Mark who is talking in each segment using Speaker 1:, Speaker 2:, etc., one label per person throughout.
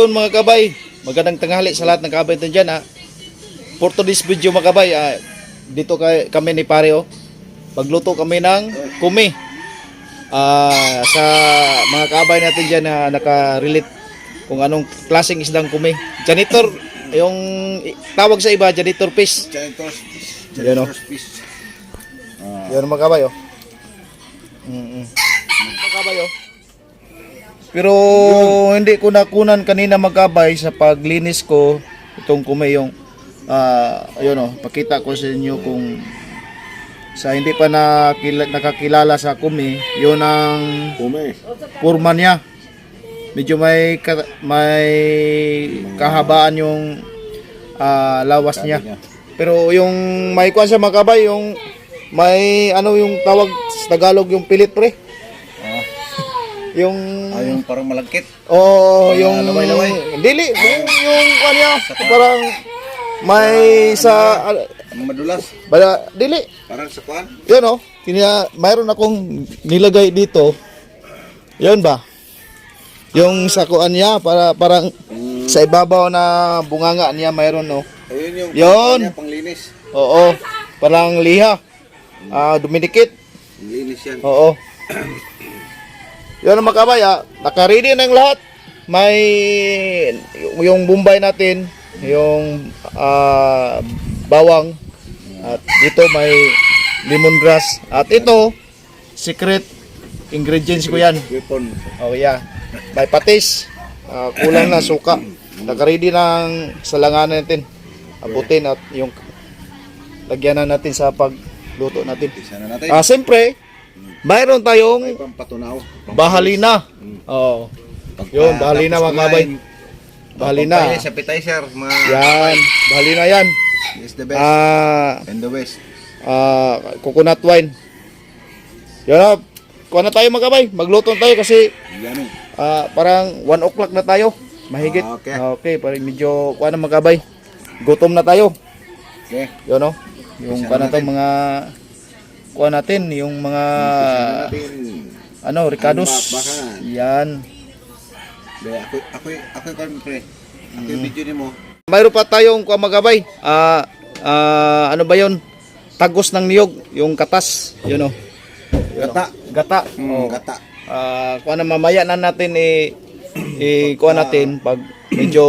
Speaker 1: Yun mga kabay, magandang tanghali sa lahat ng kabay natin dyan ha. For today's video mga kabay, ah, dito kay, kami ni pare oh. Pagluto kami ng kumi. Ah, sa mga kabay natin dyan na naka-relate kung anong klaseng isdang kumi. Janitor, yung tawag sa iba, janitor fish.
Speaker 2: Janitor's fish.
Speaker 1: Yan, oh.
Speaker 2: Janitor's fish. Ah,
Speaker 1: Yan mga kabay oh. Mm Mga kabay oh. Pero hindi ko nakunan kanina magkabay sa paglinis ko itong kume yung ah ayun oh, pakita ko sa inyo kung sa hindi pa nakila, nakakilala sa kume, yun ang
Speaker 2: Kume.
Speaker 1: kurma niya. Medyo may ka- may kahabaan yung ah, lawas niya. Pero yung may kuan sa makabay, yung may ano yung tawag sa Tagalog yung pilit pre.
Speaker 2: Ah,
Speaker 1: Yung
Speaker 2: ah, yung parang malagkit.
Speaker 1: oh, yung
Speaker 2: laway-laway.
Speaker 1: Dili, yung, yung kuan niya, parang may sa ah,
Speaker 2: Ang madulas.
Speaker 1: bala, dili.
Speaker 2: Parang sa kuan.
Speaker 1: Yun oh, kanya mayroon akong nilagay dito. Yun ba? Yung sa kuan niya para parang
Speaker 2: Mm,
Speaker 1: sa ibabaw na bunganga niya mayroon oh.
Speaker 2: ayun yung
Speaker 1: Yun.
Speaker 2: niya, panglinis.
Speaker 1: Oo, parang liha. Ah, dumidikit.
Speaker 2: Panglinis yan.
Speaker 1: Oo. Yun ang makabay ah. Nakaready na yung lahat. May yung bumbay natin, yung ah, bawang at dito may lemongrass at ito secret ingredients ko yan.
Speaker 2: Weapon.
Speaker 1: Oh yeah. May patis. Ah, kulang na suka. Nakaready ng salanganan natin. Abutin at yung lagyan na natin sa pagluto natin.
Speaker 2: Isa na natin.
Speaker 1: Ah, siyempre, mayroon
Speaker 2: May
Speaker 1: tayong
Speaker 2: pampatunaw.
Speaker 1: bahalina. Oo.
Speaker 2: Pagka-
Speaker 1: Yun, bahalina
Speaker 2: tapos
Speaker 1: mga kabay.
Speaker 2: kumain,
Speaker 1: Bahalina.
Speaker 2: pampayos, appetizer. Mga
Speaker 1: Yan, bahalina yan.
Speaker 2: is the best.
Speaker 1: Ah,
Speaker 2: And the best.
Speaker 1: ah, coconut wine. Yan na. Kuha na tayo mga kabay. Magluto na tayo kasi
Speaker 2: Yummy.
Speaker 1: ah, parang 1 o'clock na tayo. Mahigit.
Speaker 2: Ah, okay.
Speaker 1: okay, parang medyo kuha na mga kabay. Gutom na tayo.
Speaker 2: Okay.
Speaker 1: Yun no. Yung
Speaker 2: Umpisa
Speaker 1: kuha na
Speaker 2: na
Speaker 1: to
Speaker 2: natin.
Speaker 1: mga kuha natin yung mga
Speaker 2: natin.
Speaker 1: ano,
Speaker 2: bakbakan.
Speaker 1: Yan.
Speaker 2: Be, ako, ako, ako, ako, pre. Ako yung video ni mo.
Speaker 1: Mayroon pa tayong kuha magabay. Ah, ah, ano ba 'yon? Tagos ng niyog, yung katas, yun oh.
Speaker 2: Gata.
Speaker 1: Gata.
Speaker 2: Mm,
Speaker 1: Oh.
Speaker 2: gata.
Speaker 1: Ah, kuha na mamaya na natin i i kuha natin pag medyo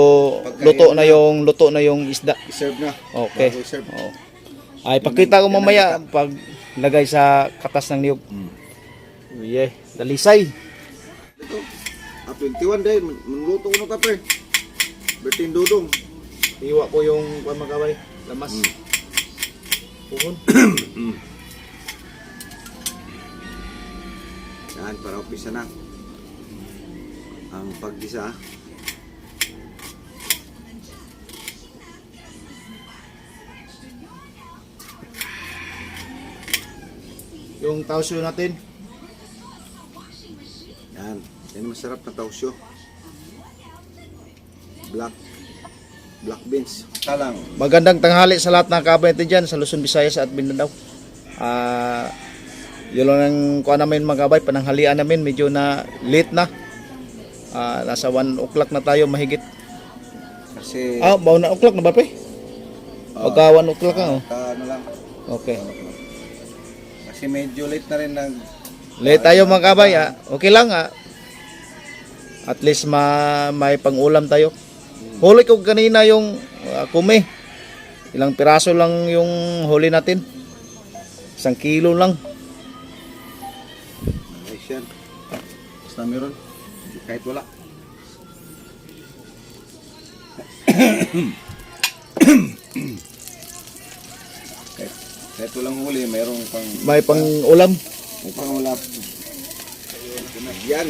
Speaker 1: luto na yung luto na yung isda.
Speaker 2: I-serve na.
Speaker 1: Okay.
Speaker 2: Bago i-serve.
Speaker 1: Oh. Ay pakita ko mamaya pag lagay sa katas ng niyog.
Speaker 2: Mm.
Speaker 1: Yeah, dalisay.
Speaker 2: Ito. Ah, 21 day. Man- Manluto ko na ka, pre. Bertin Dudong.
Speaker 1: Iwa ko yung kuha magabay, lamas.
Speaker 2: Mm.
Speaker 1: Puhon.
Speaker 2: Yan, para umpisa na. Ang paggisa.
Speaker 1: Yung tausyo natin.
Speaker 2: Yan. Yan masarap na tausyo. Black. Black beans. Talang.
Speaker 1: Magandang tanghali sa lahat ng kabinete dyan sa Luzon, Visayas at Mindanao. Ah, yun lang ang kuha namin mga kabay, pananghalian namin, medyo na late na. Ah, nasa 1 o'clock na tayo mahigit.
Speaker 2: Kasi...
Speaker 1: Ah, bawa na o'clock na ba pre?
Speaker 2: Ah,
Speaker 1: Pagka 1 o'clock ka, oh.
Speaker 2: ka- ano lang.
Speaker 1: Okay.
Speaker 2: Kasi medyo late na rin nag...
Speaker 1: Late tayo mga kabay, ah. Okay lang, ah. At least ma may pang-ulam tayo. Huli ko kanina yung ah, kume. Ilang piraso lang yung huli natin. Isang kilo lang.
Speaker 2: Ayos yan. Basta meron. Kahit wala. Kahit, walang huli, mayroong pang...
Speaker 1: May pang-ulam.
Speaker 2: May pang wala. Yan.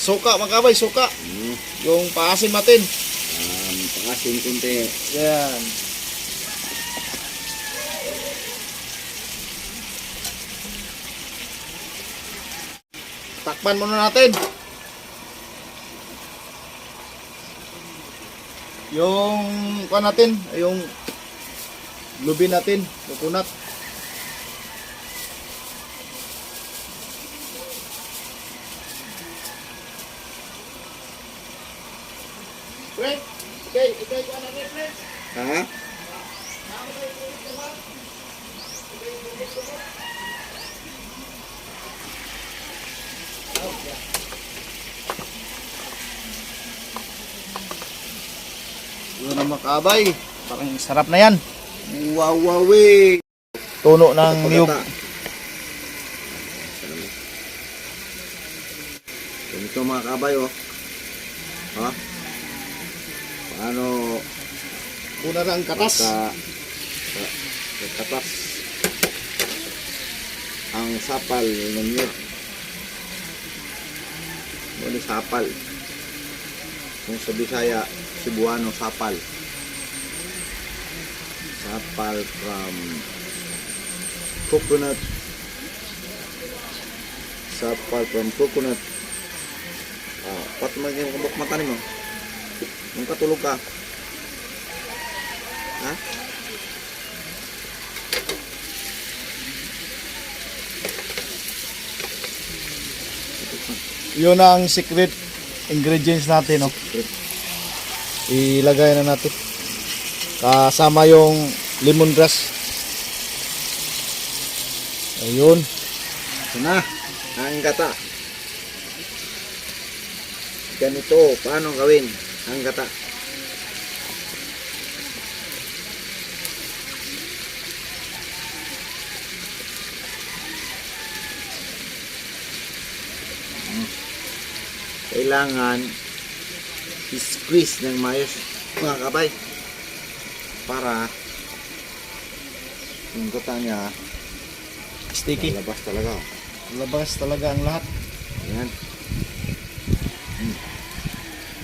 Speaker 1: Suka mga kabay, suka.
Speaker 2: Hmm.
Speaker 1: Yung paasim natin.
Speaker 2: Um, pangasin kunti.
Speaker 1: Yan. Takpan muna natin. Yung kuha natin, yung lubi natin, coconut. Na.
Speaker 2: Ha?
Speaker 1: Yun ang makabay. Parang sarap na yan.
Speaker 2: Wow, wow, eh.
Speaker 1: Tuno ng niyog.
Speaker 2: Ganito mga kabay, oh. Ha? Paano
Speaker 1: Una na ang katas.
Speaker 2: ka, ka, ka- katas ang sapal ng niyog? Ano sapal? Kung sa Bisaya, Cebuano, sapal. Sapal from coconut. Sapal from coconut. Ah, pat mo yung kabok mata mo. Nung katulog ka. Ha?
Speaker 1: Yun ang secret ingredients natin, no? Ilagay na natin. Kasama yung lemongrass. Ayun.
Speaker 2: Ito na, ang gata. Ganito, paano gawin ang gata? Kailangan i-squeeze ng mayos mga kabay para yung gata niya
Speaker 1: Sticky.
Speaker 2: lalabas talaga.
Speaker 1: Labas talaga ang lahat.
Speaker 2: Ayan. Hmm.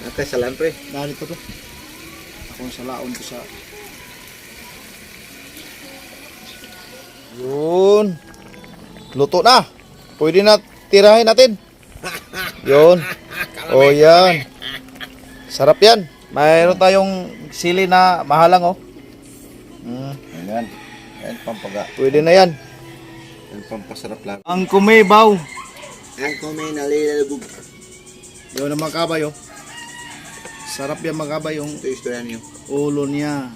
Speaker 2: Ate, salan pre.
Speaker 1: Narito to. Ako sa laon ko sa... Yun. Luto na. Pwede na tirahin natin. Yun. O yan. Sarap yan. Mayroon tayong sili na mahalang oh. Mm,
Speaker 2: Ayan. Ayan, pampaga.
Speaker 1: pwede na yan.
Speaker 2: Ayan, pampasarap lang.
Speaker 1: Ang kumibaw.
Speaker 2: Ang kumain na lilalabog.
Speaker 1: Yun ang mga kabay oh. Sarap yan mga kabay yung
Speaker 2: Ito istorya niyo.
Speaker 1: ulo niya.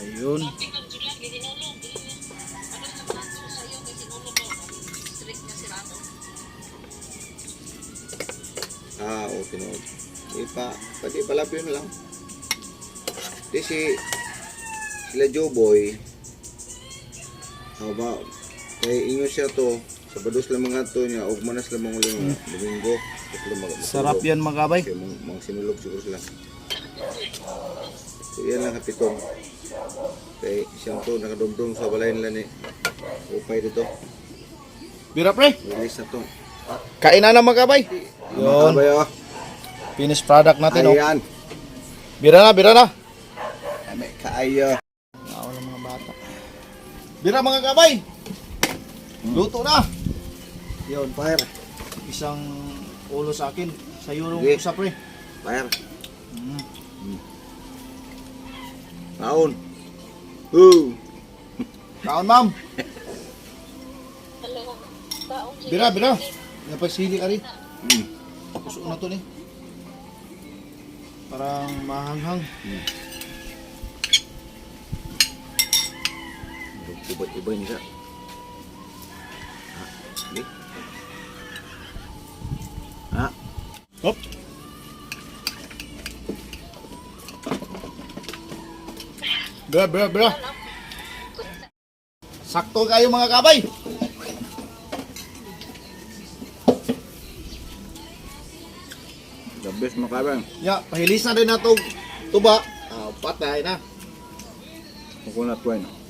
Speaker 1: Ayun.
Speaker 2: Ah, oo, tinood. Di pa, pati palapyo na lang. Di si, sila Joboy, ano ba, kay inyo siya to, sa bados lang mga to niya, ug manas lang mga ulit mga Domingo. Tatlo mag-
Speaker 1: Sarap yan mga kabay.
Speaker 2: Kaya mga sinulog siguro sila. So yan lang kapitong. Kay siyang to, nakadumdum sa balay nila ni Upay dito.
Speaker 1: Bira pre.
Speaker 2: Release na to.
Speaker 1: Kain na na mga kabay. Yun.
Speaker 2: Kabay, oh.
Speaker 1: Finished product natin oh.
Speaker 2: Ayan.
Speaker 1: Bira na, bira na.
Speaker 2: May kaayo.
Speaker 1: Naawala mga bata. Bira mga kabay. Luto na. Yun,
Speaker 2: Fire.
Speaker 1: isang ulo sa akin. Sa euro
Speaker 2: Sige.
Speaker 1: sa pre.
Speaker 2: Fire.
Speaker 1: Mm.
Speaker 2: Taon. Woo.
Speaker 1: Kaon ma'am. Bira, bira. Napagsili ka rin.
Speaker 2: Mm.
Speaker 1: Puso na to ni. Parang mahanghang.
Speaker 2: Iba-iba ini siya. Ha? Hindi? Ha?
Speaker 1: Hop. Bra, bra, bra. Sakto kayo mga kabay.
Speaker 2: The best makabang.
Speaker 1: Ya, pahilis na rin na itong tuba. Ah, patay na.
Speaker 2: Coconut wine.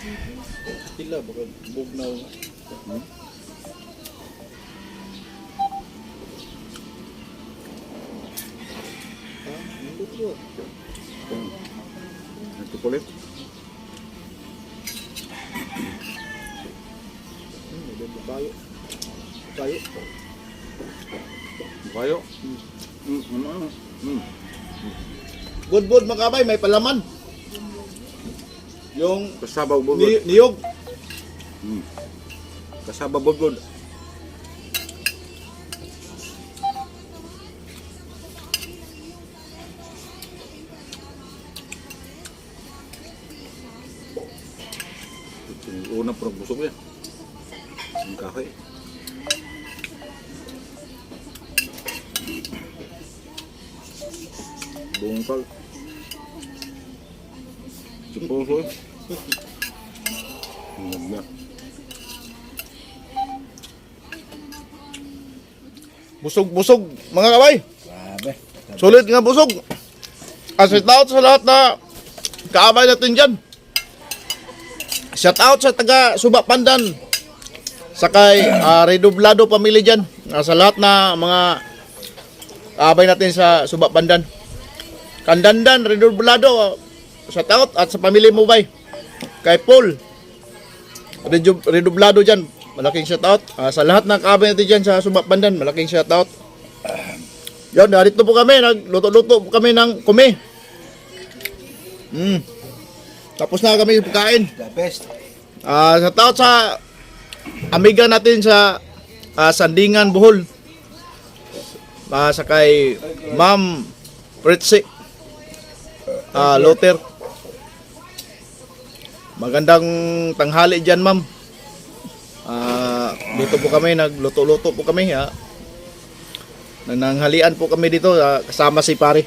Speaker 1: Sila, baka bugnaw.
Speaker 2: Hmm?
Speaker 1: Ha? Nandun yun.
Speaker 2: Ito kulit.
Speaker 1: Hmm, may dito tayo. Tayo.
Speaker 2: Kayo? Mm. Mm. Ano? Mm.
Speaker 1: Good, good mga kabay, may palaman. Yung
Speaker 2: Kasabaw bubot.
Speaker 1: ni, niyog.
Speaker 3: Hmm. Kasaba bodbod. Ito yung una parang busog yan. Ang kahoy. Buong pag. Suposo eh. Ang na.
Speaker 1: Busog-busog mga kabay.
Speaker 2: Grabe.
Speaker 1: Sulit nga busog. Shout out sa lahat na kaabay natin dyan. Shout out sa taga Suba Pandan. Sa kay ah, Redoblado family dyan. Ah, sa lahat na mga kaabay natin sa Suba Pandan. Kandandan, Redoblado. Shout out at sa pamilya mo bay. Kay Paul. Redoblado dyan. Malaking shout out. Ah, sa lahat ng kaabay natin dyan sa Suba Pandan. Malaking shout out. Yan, narito po kami, nagluto-luto po kami ng kumi. Mm. Tapos na kami pagkain.
Speaker 2: The best.
Speaker 1: Ah, sa tao sa amiga natin sa ah, Sandingan, Bohol. Ah, sa kay Ma'am Fritzy ah, Loter. Magandang tanghali dyan, ma'am. Ah, dito po kami, nagluto-luto po kami. Ha? Nananghalian po kami dito ah, kasama si pare.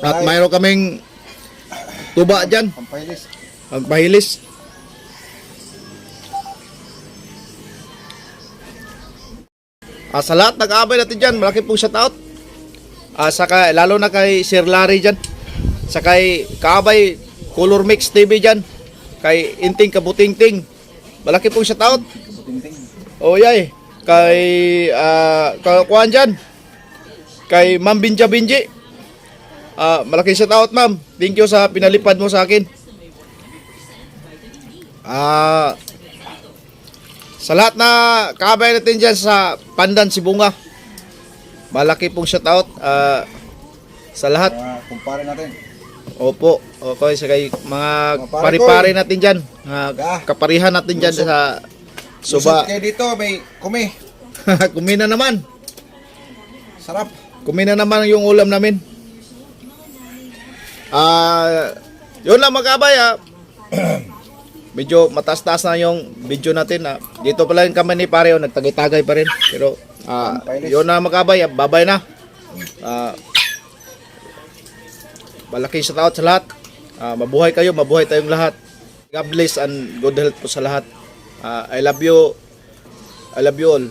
Speaker 1: At mayroon kaming tuba dyan,
Speaker 2: Pampahilis.
Speaker 1: magpahilis. Ah, sa lahat nag-aabay natin dyan, malaki pong shoutout. Ah, saka, lalo na kay Sir Larry dyan. Sa kay Kaabay Color Mix TV dyan. Kay Inting Kabutingting. Malaki pong shoutout. Oh, yay. Kay, ah, kakuhan dyan. Kay Ma'am Binja Binji. Ah, malaking shout out, ma'am. Thank you sa pinalipad mo sa akin. Ah, sa lahat na kabay natin dyan sa Pandan Sibunga. Malaki pong shout out. Ah, sa lahat.
Speaker 2: Mga kumpare natin.
Speaker 1: Opo. Okay, sa kay mga
Speaker 2: Mga pare
Speaker 1: pari-pari natin dyan. Mga
Speaker 2: Ga.
Speaker 1: kaparihan natin dyan sa Suba.
Speaker 2: Kayo dito, may kumi.
Speaker 1: Kumina naman.
Speaker 2: Sarap.
Speaker 1: Kumina naman yung ulam namin. Ah, yun lang magkabay ah. Medyo mataas-taas na yung video natin ah. Dito pala yung kami ni Pareo, nagtagay-tagay pa rin. Pero ah, yun na magkabay, ah. babay na. Ah, malaki shout out sa lahat. Ah, mabuhay kayo, mabuhay tayong lahat. God bless and good health po sa lahat. Ah, I love you. I love you all.